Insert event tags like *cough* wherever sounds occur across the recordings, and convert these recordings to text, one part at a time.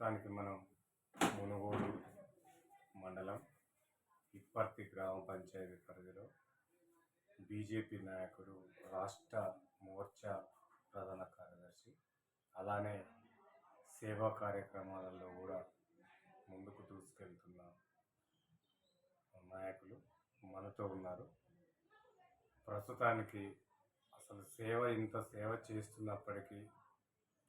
ప్రస్తుతానికి మనం మునుగోడు మండలం ఇప్పర్తి గ్రామ పంచాయతీ పరిధిలో బీజేపీ నాయకుడు రాష్ట్ర మోర్చా ప్రధాన కార్యదర్శి అలానే సేవా కార్యక్రమాలలో కూడా ముందుకు దూసుకెళ్తున్న నాయకులు మనతో ఉన్నారు. ప్రస్తుతానికి అసలు సేవ ఇంత సేవ చేస్తున్నప్పటికీ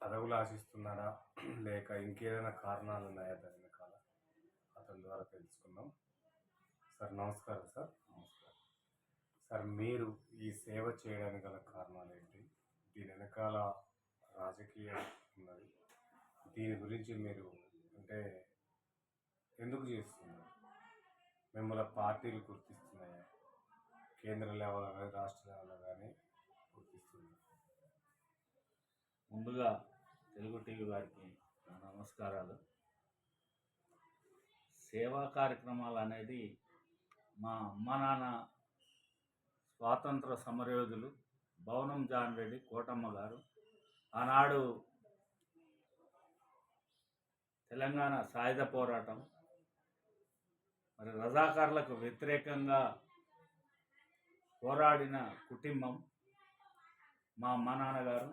పదవులు ఆశిస్తున్నాడా? లేక ఇంకేదైనా కారణాలు ఉన్నాయా దాని వెనకాల? అతని ద్వారా తెలుసుకుందాం. సార్ నమస్కారం సార్. నమస్కారం. సార్ మీరు ఈ సేవ చేయడానికి గల కారణాలు ఏంటి దీని వెనకాల రాజకీయం ఉన్నది. దీని గురించి మీరు అంటే ఎందుకు చేస్తున్నారు? మిమ్మల్ని పార్టీలు గుర్తిస్తున్నాయా? కేంద్ర లెవెల్ కానీ రాష్ట్ర లెవెల్ కానీ గుర్తిస్తున్నాయి ముందుగా తెలుగు టీవీ వారికి నా నమస్కారాలు. సేవా కార్యక్రమాలు అనేది మా అమ్మ నాన్న స్వాతంత్ర సమరయోధులు భవనం జాన్ రెడ్డి కోటమ్మ గారు ఆనాడు తెలంగాణ సాయుధ పోరాటం మరి రజాకారులకు వ్యతిరేకంగా పోరాడిన కుటుంబం మా అమ్మ నాన్నగారు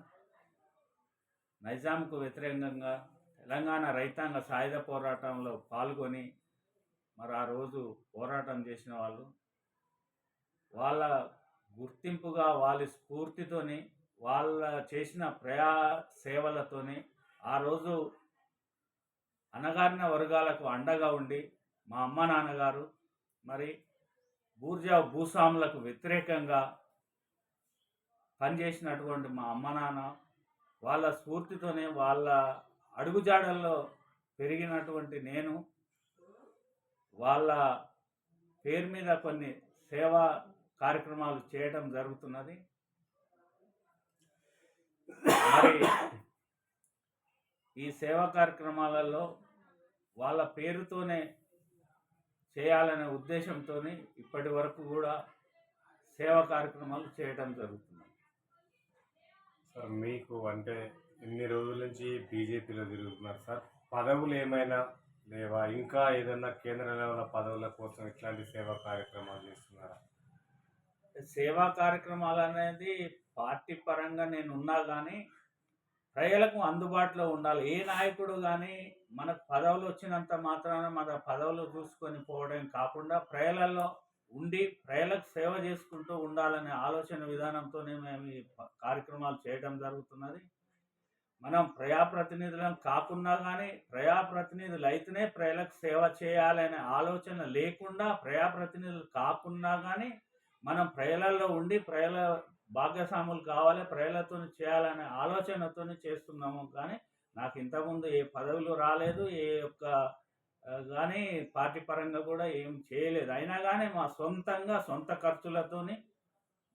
నైజాంకు వ్యతిరేకంగా తెలంగాణ రైతాంగ సాయుధ పోరాటంలో పాల్గొని మరి ఆ రోజు పోరాటం చేసిన వాళ్ళు వాళ్ళ గుర్తింపుగా వాళ్ళ స్ఫూర్తితోని వాళ్ళ చేసిన ప్రయా సేవలతోని ఆ రోజు అనగారిన వర్గాలకు అండగా ఉండి మా అమ్మ నాన్నగారు మరి బూర్జా భూస్వాములకు వ్యతిరేకంగా పనిచేసినటువంటి మా అమ్మ నాన్న వాళ్ళ స్ఫూర్తితోనే వాళ్ళ అడుగుజాడల్లో పెరిగినటువంటి నేను వాళ్ళ పేరు మీద కొన్ని సేవా కార్యక్రమాలు చేయడం జరుగుతున్నది. మరి ఈ సేవా కార్యక్రమాలలో వాళ్ళ పేరుతోనే చేయాలనే ఉద్దేశంతో ఇప్పటి వరకు కూడా సేవా కార్యక్రమాలు చేయడం జరుగుతుంది. సార్ మీకు అంటే ఎన్ని రోజుల నుంచి బీజేపీలో తిరుగుతున్నారు సార్. పదవులు ఏమైనా లేవా? ఇంకా ఏదైనా కేంద్ర లెవెల్ పదవుల కోసం ఇట్లాంటి సేవా కార్యక్రమాలు చేస్తున్నారా? సేవా కార్యక్రమాలు అనేది పార్టీ పరంగా నేను ఉన్నా కానీ ప్రజలకు అందుబాటులో ఉండాలి. ఏ నాయకుడు కానీ మనకు పదవులు వచ్చినంత మాత్రాన మన పదవులు చూసుకొని పోవడం కాకుండా ప్రజలలో ఉండి ప్రజలకు సేవ చేసుకుంటూ ఉండాలనే ఆలోచన విధానంతోనే మేము ఈ కార్యక్రమాలు చేయడం జరుగుతున్నది. మనం ప్రజాప్రతినిధులం కాకున్నా కానీ ప్రజాప్రతినిధులు అయితేనే ప్రజలకు సేవ చేయాలనే ఆలోచన లేకుండా ప్రజాప్రతినిధులు కాకున్నా కానీ మనం ప్రజలలో ఉండి ప్రజల భాగస్వాములు కావాలి ప్రజలతో చేయాలనే ఆలోచనతో చేస్తున్నాము. కానీ నాకు ఇంతకుముందు ఏ పదవులు రాలేదు ఏ యొక్క కానీ పార్టీ పరంగా కూడా ఏం చేయలేదు. అయినా కానీ మా సొంతంగా సొంత ఖర్చులతోని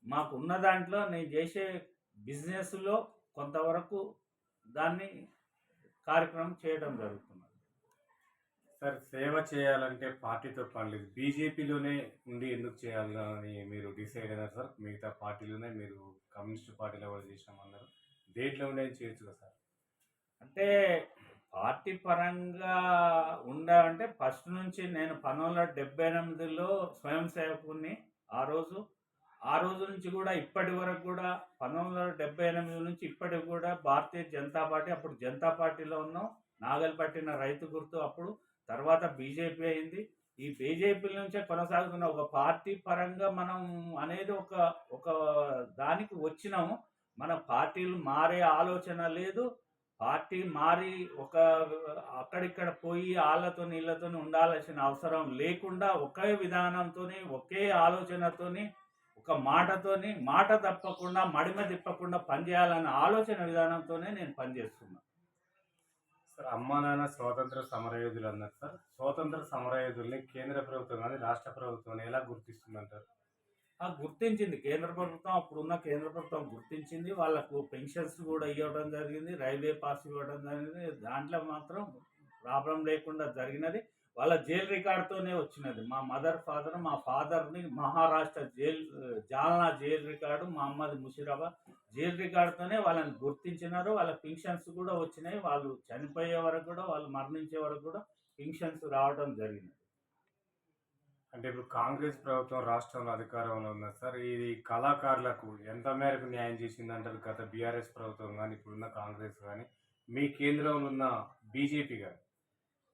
మాకు ఉన్న దాంట్లో నేను చేసే బిజినెస్లో కొంతవరకు దాన్ని కార్యక్రమం చేయడం జరుగుతున్నది. సార్ సేవ చేయాలంటే పార్టీతో పని లేదు బీజేపీలోనే ఉండి ఎందుకు చేయాలని మీరు డిసైడ్ అయినారు సార్? మిగతా పార్టీలోనే మీరు కమ్యూనిస్ట్ పార్టీలో కూడా చేసామన్నారు దేంట్లో ఉండే చేయొచ్చు కదా సార్? అంటే పార్టీ పరంగా ఉండాలంటే ఫస్ట్ నుంచి నేను పంతొమ్మిది వందల డెబ్బై ఎనిమిదిలో స్వయం సేవకుని ఆ రోజు ఆ రోజు నుంచి కూడా ఇప్పటి వరకు కూడా పంతొమ్మిది వందల డెబ్బై ఎనిమిది నుంచి ఇప్పటికి కూడా భారతీయ జనతా పార్టీ అప్పుడు జనతా పార్టీలో ఉన్నాం. నాగల్ పట్టిన రైతు గుర్తు అప్పుడు తర్వాత బీజేపీ అయింది. ఈ బీజేపీ నుంచే కొనసాగుతున్న ఒక పార్టీ పరంగా మనం అనేది ఒక ఒక దానికి వచ్చినాము. మన పార్టీలు మారే ఆలోచన లేదు. పార్టీ మారి ఒక అక్కడిక్కడ పోయి వాళ్ళతో నీళ్ళతో ఉండాల్సిన అవసరం లేకుండా ఒకే విధానంతోని ఒకే ఆలోచనతోని ఒక మాటతోని మాట తప్పకుండా మడిమ తిప్పకుండా పనిచేయాలన్న ఆలోచన విధానంతోనే నేను పనిచేస్తున్నా సార్ అమ్మా నాన్న స్వాతంత్ర సమరయోధులు అన్నారు సార్. స్వాతంత్ర సమరయోధుల్ని కేంద్ర ప్రభుత్వం కానీ రాష్ట్ర ప్రభుత్వం ఎలా గుర్తిస్తుందంటారు? గుర్తించింది. కేంద్ర ప్రభుత్వం అప్పుడున్న కేంద్ర ప్రభుత్వం గుర్తించింది. వాళ్ళకు పెన్షన్స్ కూడా ఇవ్వడం జరిగింది. రైల్వే పాస్ ఇవ్వడం జరిగింది. దాంట్లో మాత్రం ప్రాబ్లం లేకుండా జరిగినది. వాళ్ళ జైలు రికార్డుతోనే వచ్చినది. మా మదర్ ఫాదర్ మా ఫాదర్ని Maharashtra jail Jalna jail record మా అమ్మది ముషిరాబాద్ జైలు రికార్డుతోనే వాళ్ళని గుర్తించినారు. వాళ్ళ పింఛన్స్ కూడా వచ్చినాయి. వాళ్ళు చనిపోయే వరకు కూడా వాళ్ళు మరణించే వరకు కూడా పింఛన్స్ రావడం జరిగింది. అంటే ఇప్పుడు కాంగ్రెస్ ప్రభుత్వం రాష్ట్రంలో అధికారంలో ఉన్నది సార్. ఇది కళాకారులకు ఎంత మేరకు న్యాయం చేసిందంటారు గత బీఆర్ఎస్ ప్రభుత్వం కానీ ఇప్పుడున్న కాంగ్రెస్ కానీ మీ కేంద్రంలో ఉన్న బీజేపీ కానీ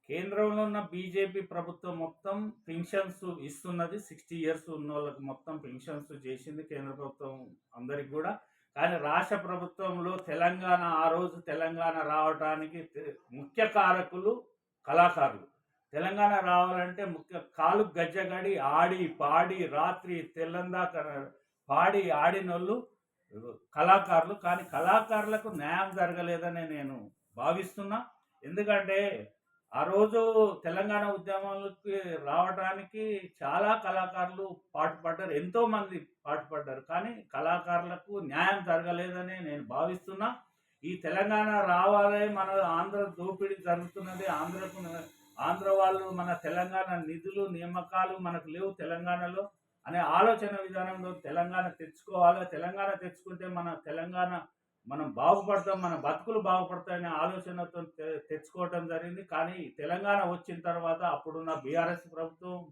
కేంద్రంలో ఉన్న బీజేపీ ప్రభుత్వం మొత్తం పెన్షన్స్ ఇస్తున్నది. సిక్స్టీ ఇయర్స్ ఉన్న వాళ్ళకి మొత్తం పెన్షన్స్ చేసింది కేంద్ర ప్రభుత్వం అందరికి కూడా. కానీ రాష్ట్ర ప్రభుత్వంలో తెలంగాణ ఆ రోజు తెలంగాణ రావడానికి ముఖ్య కారకులు కళాకారులు. తెలంగాణ రావాలంటే ముఖ్య కాలు గజ్జగడి ఆడి పాడి రాత్రి తెల్లందాక పాడి ఆడినోళ్ళు కళాకారులు. కానీ కళాకారులకు న్యాయం జరగలేదని నేను భావిస్తున్నా. ఎందుకంటే ఆ రోజు తెలంగాణ ఉద్యమాలకి రావడానికి చాలా కళాకారులు పాటుపడ్డారు. ఎంతోమంది పాటుపడ్డారు. కానీ కళాకారులకు న్యాయం జరగలేదని నేను భావిస్తున్నా. ఈ తెలంగాణ రావాలి మన ఆంధ్ర దోపిడీ జరుగుతున్నది. ఆంధ్రకు ఆంధ్ర వాళ్ళు మన తెలంగాణ నిధులు నియామకాలు మనకు లేవు తెలంగాణలో అనే ఆలోచన విధానంలో తెలంగాణ తెచ్చుకోవాలి. తెలంగాణ తెచ్చుకుంటే మన తెలంగాణ మనం బాగుపడతాం మన బతుకులు బాగుపడతాయనే ఆలోచనతో తె- తెచ్చుకోవటం జరిగింది. కానీ తెలంగాణ వచ్చిన తర్వాత అప్పుడున్న బీఆర్ఎస్ ప్రభుత్వం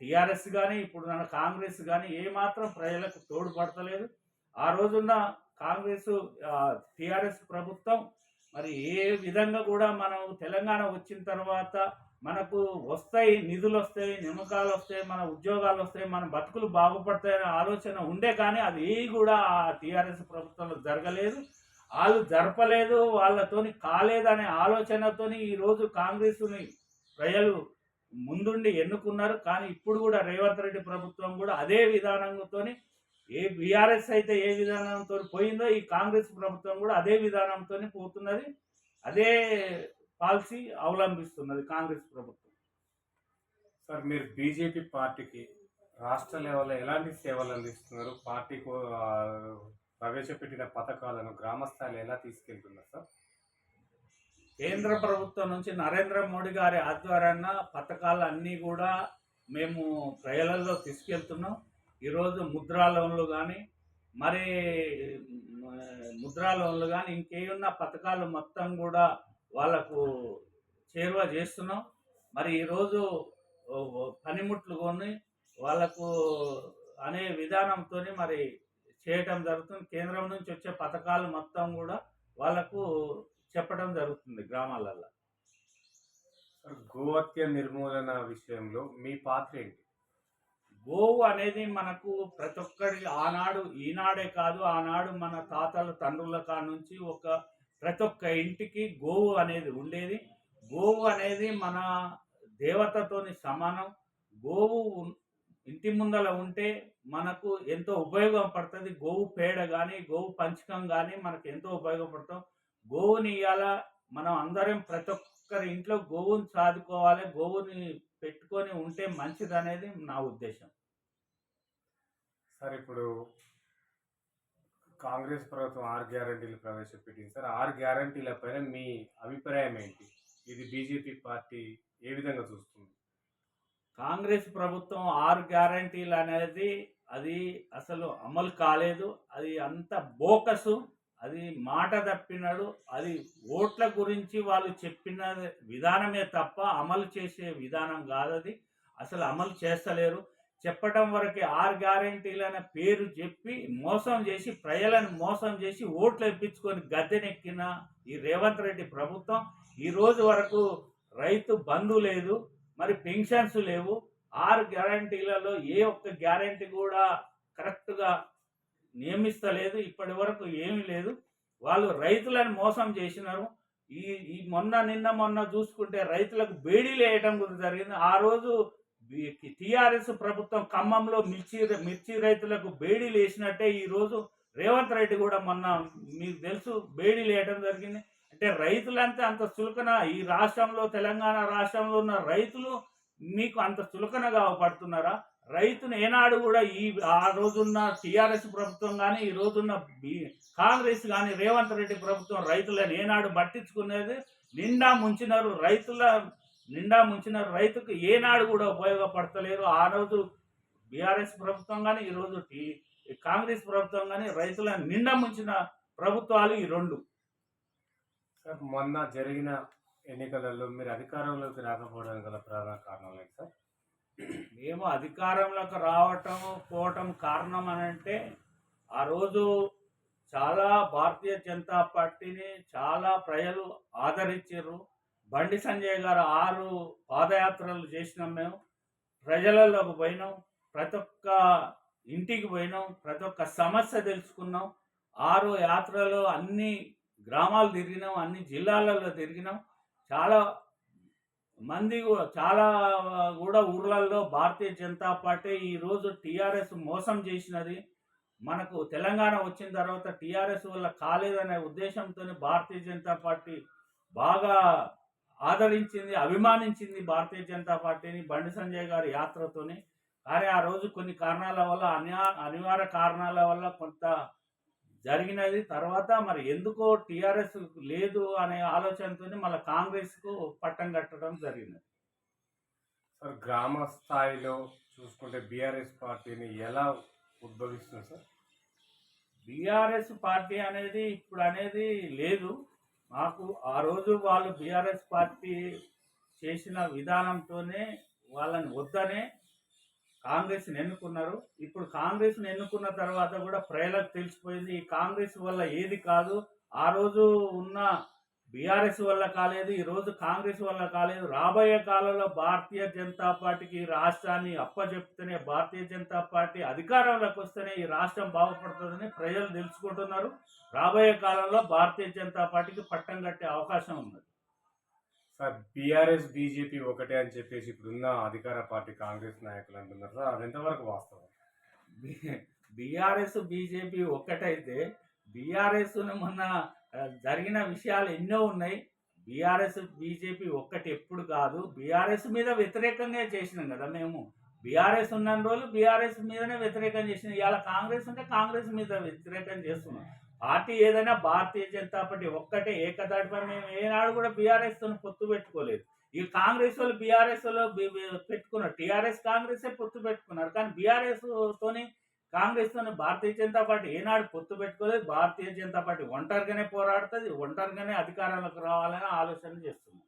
టీఆర్ఎస్ కానీ ఇప్పుడున్న కాంగ్రెస్ కానీ ఏమాత్రం ప్రజలకు తోడ్పడతలేదు. ఆ రోజున్న కాంగ్రెస్ టీఆర్ఎస్ ప్రభుత్వం మరి ఏ విధంగా కూడా మనం తెలంగాణ వచ్చిన తర్వాత మనకు వస్తాయి నిధులు వస్తాయి నిమ్మకాలు వస్తాయి మన ఉద్యోగాలు వస్తాయి మన బతుకులు బాగుపడతాయనే ఆలోచన ఉండే కానీ అది ఏ కూడా ఆ టీఆర్ఎస్ ప్రభుత్వంలో జరగలేదు. వాళ్ళు జరపలేదు వాళ్ళతోని కాలేదనే ఆలోచనతోని ఈరోజు కాంగ్రెస్ని ప్రజలు ముందుండి ఎన్నుకున్నారు. కానీ ఇప్పుడు కూడా రేవంత్ రెడ్డి ప్రభుత్వం కూడా అదే విధానంతోని ఏ బీఆర్ఎస్ అయితే ఏ విధానంతో పోయిందో ఈ కాంగ్రెస్ ప్రభుత్వం కూడా అదే విధానంతో పోతున్నది. అదే పాలసీ అవలంబిస్తున్నది కాంగ్రెస్ ప్రభుత్వం. సార్ మీరు బీజేపీ పార్టీకి రాష్ట్ర లెవెల్లో ఎలాంటి సేవలు అందిస్తున్నారు? పార్టీకు ప్రవేశపెట్టిన పథకాలను గ్రామ స్థాయిలో ఎలా తీసుకెళ్తున్నారు సార్? కేంద్ర ప్రభుత్వం నుంచి నరేంద్ర మోడీ గారి ఆధ్వర్యాన పథకాలు అన్నీ కూడా మేము ప్రజలలో తీసుకెళ్తున్నాం. ఈరోజు ముద్రా లోన్లు కానీ మరి ముద్రా లోన్లు కానీ ఇంకేమున్న పథకాలు మొత్తం కూడా వాళ్ళకు చేరువ చేస్తున్నాం. మరి ఈరోజు పనిముట్లు కొని వాళ్ళకు అనే విధానంతో మరి చేయటం జరుగుతుంది. కేంద్రం నుంచి వచ్చే పథకాలు మొత్తం కూడా వాళ్ళకు చెప్పడం జరుగుతుంది గ్రామాలలో గోహత్య నిర్మూలన విషయంలో మీ పాత్ర ఏంటి? గోవు అనేది మనకు ప్రతి ఒక్కరి ఆనాడు ఈనాడే కాదు ఆనాడు మన తాతల తండ్రుల కాడ నుంచి ఒక ప్రతి ఒక్క ఇంటికి గోవు అనేది ఉండేది. గోవు అనేది మన దేవతతోని సమానం. గోవు ఇంటి ముందల ఉంటే మనకు ఎంతో ఉపయోగం పడుతుంది. గోవు పేడ కానీ గోవు పంచకం కానీ మనకు ఎంతో ఉపయోగపడతాం. గోవుని ఇవాళ మనం అందరం ప్రతి ఒక్కరి ఇంట్లో గోవుని సాదుకోవాలి. గోవుని పెట్టుకొని ఉంటే మంచిది అనేది నా ఉద్దేశం. సార్ ఇప్పుడు కాంగ్రెస్ ప్రభుత్వం ఆరు గ్యారంటీలు ప్రవేశపెట్టింది సార్. ఆరు గ్యారంటీల పైన మీ అభిప్రాయం ఏంటి? ఇది బీజేపీ పార్టీ ఏ విధంగా చూస్తుంది? కాంగ్రెస్ ప్రభుత్వం ఆరు గ్యారంటీలు అనేది అది అసలు అమలు కాలేదు. అది అంత బోకసు అది మాట తప్పినాడు అది ఓట్ల గురించి వాళ్ళు చెప్పిన విధానమే తప్ప అమలు చేసే విధానం కాదది. అసలు అమలు చేస్తలేరు. చెప్పటం వరకు ఆరు గ్యారంటీలు అనే పేరు చెప్పి మోసం చేసి ప్రజలను మోసం చేసి ఓట్లు ఇప్పించుకొని గద్దెనెక్కిన ఈ రేవంత్ రెడ్డి ప్రభుత్వం ఈ రోజు వరకు రైతు బంధు లేదు మరి పెన్షన్స్ లేవు. ఆరు గ్యారంటీలలో ఏ ఒక్క గ్యారంటీ కూడా కరెక్ట్గా నియమిస్తలేదు ఇప్పటి వరకు ఏమీ లేదు. వాళ్ళు రైతులను మోసం చేసినారు. ఈ ఈ మొన్న నిన్న మొన్న చూసుకుంటే రైతులకు బేడీలు వేయటం కూడా జరిగింది. ఆ రోజు టిఆర్ఎస్ ప్రభుత్వం ఖమ్మంలో మిర్చి మిర్చి రైతులకు బేడీలు వేసినట్టే ఈ రోజు రేవంత్ రెడ్డి కూడా మొన్న మీకు తెలుసు బేడీలు వేయడం జరిగింది. అంటే రైతులంతా అంత చులకన ఈ రాష్ట్రంలో తెలంగాణ రాష్ట్రంలో ఉన్న రైతులు మీకు అంత చులకనగా పడుతున్నారా? రైతును ఏనాడు కూడా ఈ ఆ రోజున్న టీఆర్ఎస్ ప్రభుత్వం కానీ ఈ రోజున్న బి- కాంగ్రెస్ కానీ రేవంత్ రెడ్డి ప్రభుత్వం రైతులను ఏనాడు పట్టించుకునేది నిండా ముంచినారు. రైతుల నిండా ముంచిన రైతుకు ఏనాడు కూడా ఉపయోగపడతలేరు ఆ రోజు బీఆర్ఎస్ ప్రభుత్వం కానీ ఈరోజు టీ కాంగ్రెస్ ప్రభుత్వం కానీ రైతులను నిండా ముంచిన ప్రభుత్వాలు ఈ రెండు. సార్ మొన్న జరిగిన ఎన్నికలలో మీరు అధికారంలోకి రాకపోవడానికి గల ప్రధాన కారణం ఏంటి సార్? మేము అధికారంలోకి రావటం పోవటం కారణం అని అంటే ఆ రోజు చాలా భారతీయ జనతా పార్టీని చాలా ప్రజలు ఆదరించారు. బండి సంజయ్ గారు ఆరు పాదయాత్రలు చేసినాం మేము. ప్రజలలోకి పోయినాం. ప్రతి ఒక్క ఇంటికి పోయినాం. ప్రతి ఒక్క సమస్య తెలుసుకున్నాం. ఆరు యాత్రలు అన్ని గ్రామాలు తిరిగినాం. అన్ని జిల్లాలలో తిరిగినాం. చాలా మంది చాలా కూడా ఊర్లలో భారతీయ జనతా పార్టీ ఈరోజు టీఆర్ఎస్ మోసం చేసినది. మనకు తెలంగాణ వచ్చిన తర్వాత టీఆర్ఎస్ వల్ల కాలేదనే ఉద్దేశంతో భారతీయ జనతా పార్టీ బాగా ఆదరించింది అభిమానించింది భారతీయ జనతా పార్టీని బండి సంజయ్ గారి యాత్రతోని. కానీ ఆ రోజు కొన్ని కారణాల వల్ల అనివా అనివార్య కారణాల వల్ల కొంత జరిగినది. తర్వాత మరి ఎందుకో టీఆర్ఎస్ లేదు అనే ఆలోచనతో మళ్ళీ కాంగ్రెస్కు పట్టం కట్టడం జరిగినది. సార్ గ్రామ స్థాయిలో చూసుకుంటే బీఆర్ఎస్ పార్టీని ఎలా ఉద్భవిస్తుంది సార్? బీఆర్ఎస్ పార్టీ అనేది ఇప్పుడు అనేది లేదు. మాకు ఆ రోజు వాళ్ళు బీఆర్ఎస్ పార్టీ చేసిన విధానంతోనే వాళ్ళని వద్దనే కాంగ్రెస్ని ఎన్నుకున్నారు. ఇప్పుడు కాంగ్రెస్ని ఎన్నుకున్న తర్వాత కూడా ప్రజలకు తెలిసిపోయింది ఈ కాంగ్రెస్ వల్ల ఏది కాదు. ఆ రోజు ఉన్న బీఆర్ఎస్ వల్ల కాలేదు ఈ రోజు కాంగ్రెస్ వల్ల కాలేదు. రాబోయే కాలంలో భారతీయ జనతా పార్టీకి ఈ రాష్ట్రాన్ని అప్పచెప్తేనే భారతీయ జనతా పార్టీ అధికారంలోకి వస్తేనే ఈ రాష్ట్రం బాగుపడుతుందని ప్రజలు తెలుసుకుంటున్నారు. రాబోయే కాలంలో భారతీయ జనతా పార్టీకి పట్టం కట్టే అవకాశం ఉన్నది. సార్ బీఆర్ఎస్ బీజేపీ ఒకటే అని చెప్పేసి ఇప్పుడున్న అధికార పార్టీ కాంగ్రెస్ నాయకులు అంటున్నారు సార్. అది ఎంతవరకు వాస్తవం? బీఆర్ఎస్ బీజేపీ ఒక్కటైతే బీఆర్ఎస్ మొన్న జరిగిన విషయాలు ఎన్నో ఉన్నాయి. బీఆర్ఎస్ బీజేపీ ఒక్కటి ఎప్పుడు కాదు. బీఆర్ఎస్ మీద వ్యతిరేకంగా చేసినాం కదా మేము. బీఆర్ఎస్ ఉన్న రోజులు బీఆర్ఎస్ మీదనే వ్యతిరేకం చేసినాం. ఇవాళ కాంగ్రెస్ ఉంటే కాంగ్రెస్ మీద వ్యతిరేకం చేస్తున్నాం. పార్టీ ఏదైనా భారతీయ జనతా పార్టీ ఒక్కటే ఏకదాటిపై మేము ఏనాడు కూడా బీఆర్ఎస్ పొత్తు పెట్టుకోలేదు. ఈ కాంగ్రెస్ వాళ్ళు బీఆర్ఎస్ వాళ్ళు పెట్టుకున్నారు. టీఆర్ఎస్ కాంగ్రెస్ పొత్తు పెట్టుకున్నారు. కానీ బీఆర్ఎస్ తోని కాంగ్రెస్ తోని భారతీయ జనతా పార్టీ ఏనాడు పొత్తు పెట్టుకోలేదు. భారతీయ జనతా పార్టీ ఒంటరిగానే పోరాడుతుంది. ఒంటరిగానే అధికారంలోకి రావాలని ఆలోచన చేస్తుంది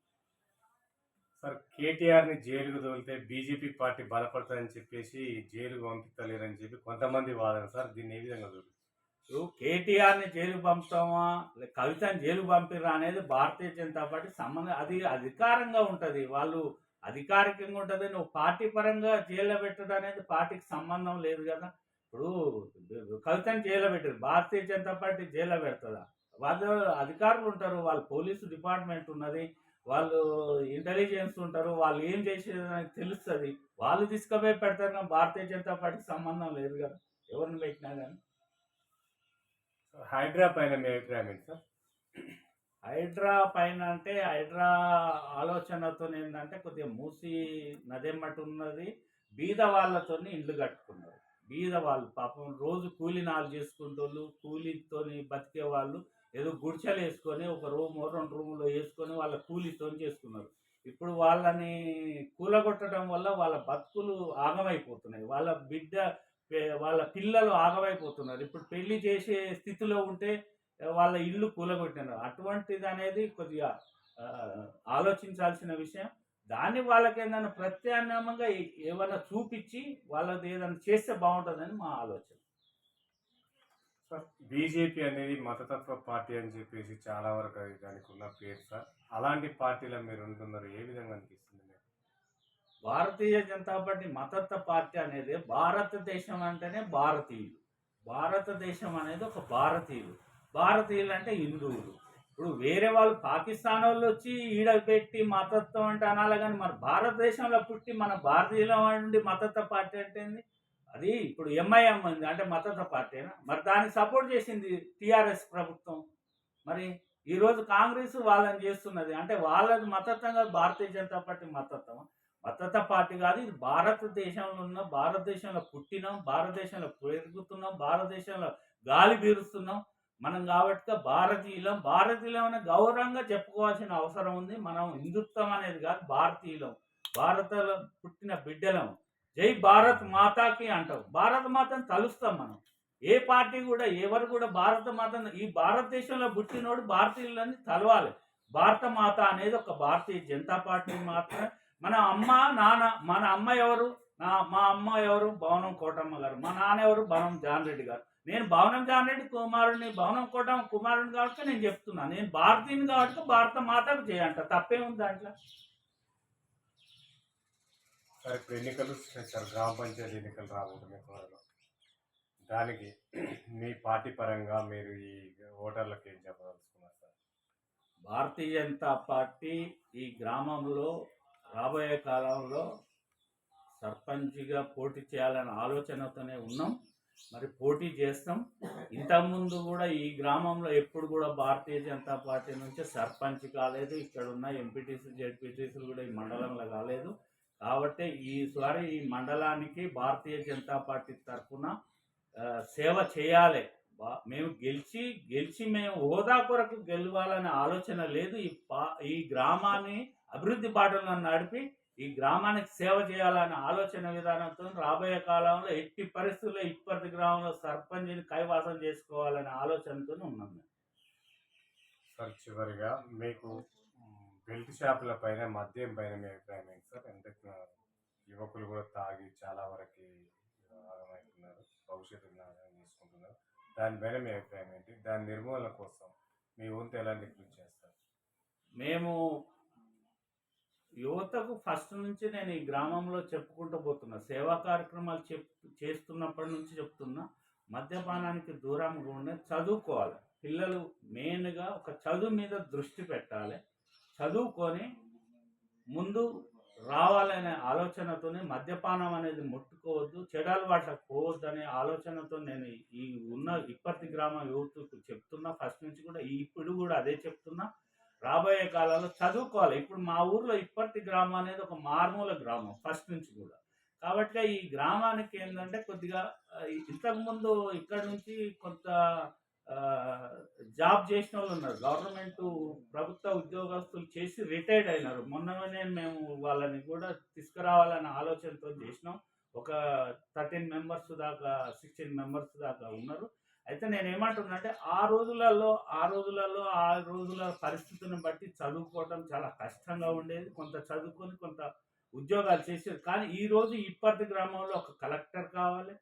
సార్ కేటీఆర్ని జైలుకు తోలితే బీజేపీ పార్టీ బలపడుతుందని చెప్పేసి జైలుకు పంపిస్తలేరని చెప్పి కొంతమంది వాదన. సార్ దీన్ని ఏ విధంగా ఇప్పుడు కేటీఆర్ని జైలు పంపుతామా? కవితని జైలు పంపిరా అనేది భారతీయ జనతా పార్టీ సంబంధం అది అధికారంగా ఉంటుంది. వాళ్ళు అధికారికంగా ఉంటుంది నువ్వు పార్టీ పరంగా జైల్లో పెట్టడం అనేది పార్టీకి సంబంధం లేదు కదా. ఇప్పుడు కవితని జైల్లో పెట్టారు. భారతీయ జనతా పార్టీ జైల్లో పెడుతుందా? వాళ్ళు అధికారులు ఉంటారు వాళ్ళ పోలీసు డిపార్ట్మెంట్ ఉన్నది వాళ్ళు ఇంటెలిజెన్స్ ఉంటారు వాళ్ళు ఏం చేసేది నాకు తెలుస్తుంది. వాళ్ళు తీసుకుపోయి పెడతారు కానీ భారతీయ జనతా పార్టీకి సంబంధం లేదు కదా. ఎవరిని పెట్టినా కానీ హైడ్రా పైన మీ అభిప్రాయం ఏంటి సార్? హైడ్రా పైన అంటే హైడ్రా ఆలోచనతో ఏంటంటే కొద్దిగా మూసి నదెమ్మటి ఉన్నది బీద వాళ్ళతో ఇల్లు కట్టుకున్నారు. బీద వాళ్ళు పాపం రోజు కూలి నాలు చేసుకుంటోళ్ళు కూలీతోని బతికే వాళ్ళు ఏదో గుడిచెలు వేసుకొని ఒక రూమ్ రెండు రూములో వేసుకొని వాళ్ళ కూలీతో చేసుకున్నారు. ఇప్పుడు వాళ్ళని కూలగొట్టడం వల్ల వాళ్ళ బతుకులు ఆగమైపోతున్నాయి. వాళ్ళ బిడ్డ వాళ్ళ పిల్లలు ఆగమైపోతున్నారు. ఇప్పుడు పెళ్ళి చేసే స్థితిలో ఉంటే వాళ్ళ ఇల్లు కూలగొట్టినారు. అటువంటిది అనేది కొద్దిగా ఆలోచించాల్సిన విషయం. దాన్ని వాళ్ళకి ఏదైనా ప్రత్యామ్నాయంగా ఏమైనా చూపించి వాళ్ళది ఏదైనా చేస్తే బాగుంటుందని మా ఆలోచన. బీజేపీ అనేది మతతత్వ పార్టీ అని చెప్పేసి చాలా వరకు అది దానికి ఉన్న పేరు సార్. అలాంటి పార్టీలో మీరు ఉంటున్నారు ఏ విధంగా అనిపిస్తుంది? భారతీయ జనతా పార్టీ మతత్వ పార్టీ అనేది భారతదేశం అంటేనే భారతీయులు. భారతదేశం అనేది ఒక భారతీయులు. భారతీయులు అంటే హిందువులు. ఇప్పుడు వేరే వాళ్ళు పాకిస్తాన్ వాళ్ళు వచ్చి ఈడ పెట్టి మతత్వం అంటే అనాలి కానీ మన భారతదేశంలో పుట్టి మన భారతీయుల నుండి మతత్వ పార్టీ అంటే అది ఇప్పుడు ఎంఐఎం ఉంది. అంటే మతత్వ పార్టీనా? మరి దాన్ని సపోర్ట్ చేసింది టీఆర్ఎస్ ప్రభుత్వం. మరి ఈరోజు కాంగ్రెస్ వాళ్ళని చేస్తున్నది. అంటే వాళ్ళది మతత్వంగా భారతీయ జనతా పార్టీ మతత్వం మతత్వ పార్టీ కాదు ఇది భారతదేశంలో ఉన్న భారతదేశంలో పుట్టినాం భారతదేశంలో పెరుగుతున్నాం భారతదేశంలో గాలి పీరుస్తున్నాం. మనం కాబట్టి భారతీయులం. భారతీయులం అనే గౌరవంగా చెప్పుకోవాల్సిన అవసరం ఉంది. మనం హిందుత్వం అనేది కాదు భారతీయులం. భారతలో పుట్టిన బిడ్డలం. జై భారత్ మాతాకి అంటాం. భారత మాతను తలుస్తాం మనం. ఏ పార్టీ కూడా ఎవరు కూడా భారత మాత ఈ భారతదేశంలో పుట్టినోడు భారతీయులని తలవాలి. భారత మాత అనేది ఒక భారతీయ జనతా పార్టీ మాత్రమే. మన అమ్మ నాన్న మన అమ్మ ఎవరు? నా మా అమ్మ ఎవరు? భవనం కోటమ్మ గారు. మా నాన్న ఎవరు? భవనం జాన్ రెడ్డి గారు. నేను భవనం రెడ్డి కుమారుడిని భవనం కోటమ్మ కుమారుడిని కాబట్టి నేను చెప్తున్నా. నేను భారతీయుని కాబట్టి భారత మాతకు చేయంట. తప్పేముంది దాంట్లో? సార్ ఇప్పుడు ఎన్నికలు సార్. గ్రామ పంచాయతీ ఎన్నికలు రాబోతున్నాయి త్వరలో. దానికి మీ పార్టీ పరంగా మీరు ఈ ఓటర్లకు ఏం చెప్పదలుచుకున్నారు సార్? భారతీయ జనతా పార్టీ ఈ గ్రామంలో రాబోయే కాలంలో సర్పంచ్గా పోటీ చేయాలనే ఆలోచనతోనే ఉన్నాం. మరి పోటీ చేస్తాం. ఇంతకుముందు కూడా ఈ గ్రామంలో ఎప్పుడు కూడా భారతీయ జనతా పార్టీ నుంచి సర్పంచ్ కాలేదు. ఇక్కడ ఉన్న ఎంపీటీసీ జెడ్పీటీసీలు కూడా ఈ మండలంలో కాలేదు. కాబట్టి ఈసారి ఈ మండలానికి భారతీయ జనతా పార్టీ తరఫున సేవ చేయాలి. మేము గెలిచి గెలిచి మేము హోదా కొరకు గెలవాలనే ఆలోచన లేదు. ఈ పా ఈ గ్రామాన్ని అభివృద్ధి బాటలో నడిపి ఈ గ్రామానికి సేవ చేయాలనే ఆలోచన విధానంతో రాబోయే కాలంలో ఎట్టి పరిస్థితుల్లో ఇప్పటి గ్రామంలో సర్పంచ్ని కైవాసం చేసుకోవాలనే ఆలోచనతో ఉన్నాం. సార్ చివరిగా మీకు బెల్ట్ షాపుల పైన మద్యం పైన మీ అభిప్రాయం ఏంటి సార్? ఎందుకు యువకులు కూడా తాగి చాలా వరకు ఆగమవుతున్నారు భవిష్యత్తు చేసుకుంటున్నారు? దానిపైన మీ అభిప్రాయం ఏంటి? దాని నిర్మూలన కోసం మీ వంతు ఎలాంటి కృషి చేస్తారు? మేము యువతకు ఫస్ట్ నుంచి నేను ఈ గ్రామంలో చెప్పుకుంటూ పోతున్నా. సేవా కార్యక్రమాలు చెప్ చేస్తున్నప్పటి నుంచి చెప్తున్నా మద్యపానానికి దూరంగా ఉండే చదువుకోవాలి. పిల్లలు మెయిన్గా ఒక చదువు మీద దృష్టి పెట్టాలి. చదువుకొని ముందు రావాలనే ఆలోచనతోనే మద్యపానం అనేది ముట్టుకోవద్దు చెడాలు వాటికి పోవద్దు అనే ఆలోచనతో నేను ఈ ఉన్న ఇప్పటి గ్రామ యువతకు చెప్తున్నా. ఫస్ట్ నుంచి కూడా ఇప్పుడు కూడా అదే చెప్తున్నా. రాబోయే కాలంలో చదువుకోవాలి. ఇప్పుడు మా ఊర్లో ఇప్పటి గ్రామం అనేది ఒక మారుమూల గ్రామం ఫస్ట్ నుంచి కూడా. కాబట్టి ఈ గ్రామానికి ఏంటంటే కొద్దిగా ఇంతకుముందు ఇక్కడ నుంచి కొంత జాబ్ చేసిన వాళ్ళు ఉన్నారు. గవర్నమెంట్ ప్రభుత్వ ఉద్యోగస్తులు చేసి రిటైర్డ్ అయినారు. మొన్ననే మేము వాళ్ళని కూడా తీసుకురావాలనే ఆలోచనతో చేసినాం. ఒక థర్టీన్ మెంబర్స్ దాకా సిక్స్టీన్ మెంబర్స్ దాకా ఉన్నారు. అయితే నేను ఏమంటున్నానంటే ఆ రోజులలో ఆ రోజులలో ఆ రోజుల పరిస్థితులను బట్టి చదువుకోవడం చాలా కష్టంగా ఉండేది. కొంత చదువుకొని కొంత ఉద్యోగాలు చేసేది. కానీ ఈరోజు ఇప్పటి గ్రామంలో ఒక కలెక్టర్ కావాలి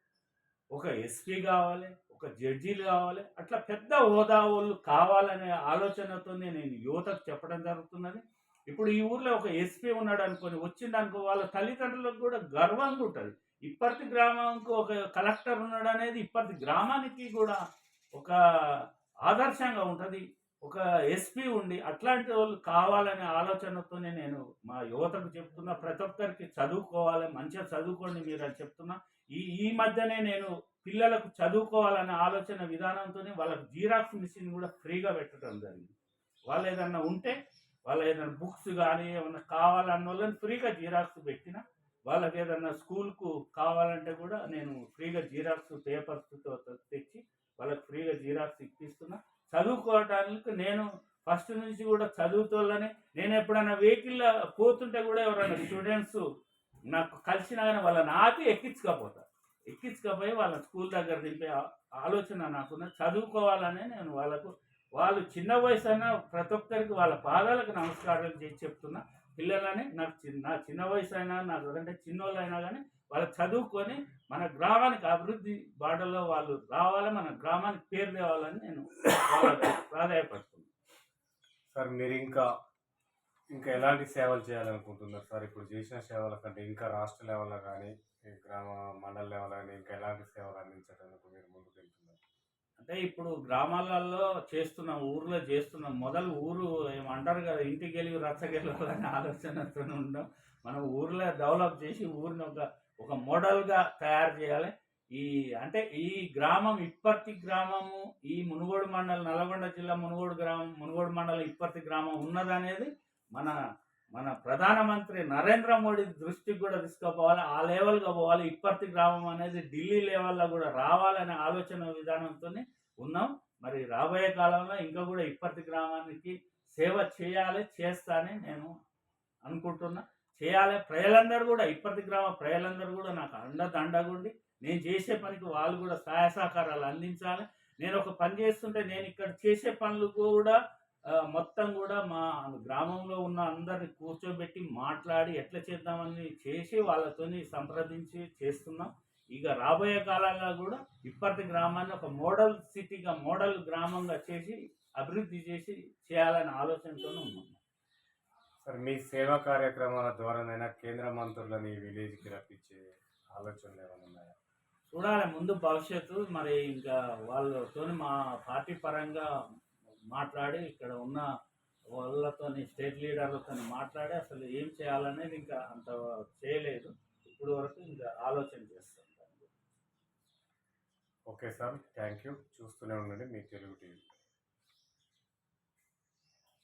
ఒక ఎస్పీ కావాలి ఒక జడ్జీలు కావాలి అట్లా పెద్ద హోదా వాళ్ళు కావాలనే ఆలోచనతో నేను యువతకు చెప్పడం జరుగుతున్నది. ఇప్పుడు ఈ ఊర్లో ఒక ఎస్పీ ఉన్నాడు అనుకొని వచ్చిందనుకో వాళ్ళ తల్లిదండ్రులకు కూడా గర్వంగా ఉంటుంది ఇప్పటి గ్రామంకు ఒక కలెక్టర్ ఉన్నాడు అనేది ఇప్పటి గ్రామానికి కూడా ఒక ఆదర్శంగా ఉంటుంది. ఒక ఎస్పీ ఉండి అట్లాంటి వాళ్ళు కావాలనే ఆలోచనతోనే నేను మా యువతకు చెప్తున్నా ప్రతి ఒక్కరికి చదువుకోవాలి మంచిగా చదువుకోండి మీరు అని చెప్తున్నా. ఈ ఈ మధ్యనే నేను పిల్లలకు చదువుకోవాలనే ఆలోచన విధానంతోనే వాళ్ళకి జీరాక్స్ మిషన్ కూడా ఫ్రీగా పెట్టడం జరిగింది. వాళ్ళు ఏదన్నా ఉంటే వాళ్ళు ఏదైనా బుక్స్ కానీ ఏమన్నా కావాలన్న వాళ్ళని ఫ్రీగా జీరాక్స్ పెట్టిన వాళ్ళకి ఏదన్నా స్కూల్కు కావాలంటే కూడా నేను ఫ్రీగా జీరాక్స్ పేపర్స్తో తెచ్చి వాళ్ళకి ఫ్రీగా జీరాక్స్ ఇప్పిస్తున్నా. చదువుకోవటానికి నేను ఫస్ట్ నుంచి కూడా చదువుతోళ్ళని నేను ఎప్పుడైనా వెహికల్ పోతుంటే కూడా ఎవరైనా స్టూడెంట్స్ నాకు కలిసినా కానీ వాళ్ళని ఆపి ఎక్కించకపోతా. ఎక్కించకపోయి వాళ్ళ స్కూల్ దగ్గర దింపే ఆ- ఆలోచన నాకున్న చదువుకోవాలనే నేను వాళ్ళకు వాళ్ళు చిన్న వయసు అయినా ప్రతి ఒక్కరికి వాళ్ళ పాదాలకు నమస్కారాలు చేసి చెప్తున్నా. పిల్లలని నాకు చిన్న నా చిన్న వయసు అయినా నాకు అంటే చిన్నోళ్ళైనా కానీ వాళ్ళు చదువుకొని మన గ్రామానికి అభివృద్ధి బాటలో వాళ్ళు రావాలి మన గ్రామానికి పేరు తేవాలని నేను *coughs* ప్రాధాయపడుతున్నాను సార్ మీరు ఇంకా ఇంకా ఎలాంటి సేవలు చేయాలనుకుంటున్నారు సార్? ఇప్పుడు చేసిన సేవల కంటే ఇంకా రాష్ట్ర లెవెల్లో కానీ గ్రామ మండల లెవెల్ కానీ ఇంకా ఎలాంటి సేవలు అందించడానికి మీరు ముందుకు వెళ్తున్నారు అంటే ఇప్పుడు గ్రామాలలో చేస్తున్న ఊర్లో చేస్తున్న మొదలు ఊరు ఏమంటారు కదా ఇంటికి వెళ్ళి రచ్చగెలవాలనే ఆలోచనతో ఉండడం మనం ఊర్లో డెవలప్ చేసి ఊరిని ఒక ఒక మోడల్గా తయారు చేయాలి. ఈ అంటే ఈ గ్రామం ఇప్పటి గ్రామము ఈ మునుగోడు మండలం నల్గొండ జిల్లా మునుగోడు గ్రామం మునుగోడు మండలం ఇప్పటి గ్రామం ఉన్నదనేది మన మన ప్రధానమంత్రి నరేంద్ర మోడీ దృష్టికి కూడా తీసుకుపోవాలి ఆ లెవెల్గా పోవాలి. ఇప్పటి గ్రామం అనేది ఢిల్లీ లెవెల్లో కూడా రావాలనే ఆలోచన విధానంతో ఉన్నాం. మరి రాబోయే కాలంలో ఇంకా కూడా ఇప్పటి గ్రామానికి సేవ చేయాలి చేస్తానని నేను అనుకుంటున్నా. చేయాలి. ప్రజలందరూ కూడా ఇప్పటి గ్రామ ప్రజలందరూ కూడా నాకు అండ దండగుండి నేను చేసే పనికి వాళ్ళు కూడా సహాయ సహకారాలు అందించాలి. నేను ఒక పని చేస్తుంటే నేను ఇక్కడ చేసే పనులు కూడా మొత్తం కూడా మా గ్రామంలో ఉన్న అందరిని కూర్చోబెట్టి మాట్లాడి ఎట్లా చేద్దామని చేసి వాళ్ళతోని సంప్రదించి చేస్తున్నాం. ఇక రాబోయే కాలంలో కూడా ఇప్పటి గ్రామాన్ని ఒక మోడల్ సిటీగా మోడల్ గ్రామంగా చేసి అభివృద్ధి చేసి చేయాలనే ఆలోచనతో ఉన్నాం. సార్ మీ సేవా కార్యక్రమాల ద్వారానైనా కేంద్ర మంత్రులని విలేజ్కి రప్పించే ఆలోచనలు ఏమైనా ఉన్నాయా? చూడాలి ముందు భవిష్యత్తు. మరి ఇంకా వాళ్ళతో మా పార్టీ పరంగా మాట్లాడి ఇక్కడ ఉన్న వాళ్ళతోని స్టేట్ లీడర్లతో మాట్లాడి అసలు ఏం చేయాలనేది ఇంకా అంత చేయలేదు. ఇప్పుడు వరకు ఇంకా ఆలోచన చేస్తాం. Okay sir thank you. చూస్తూనే ఉండండి మీ తెలుగు టీవీ.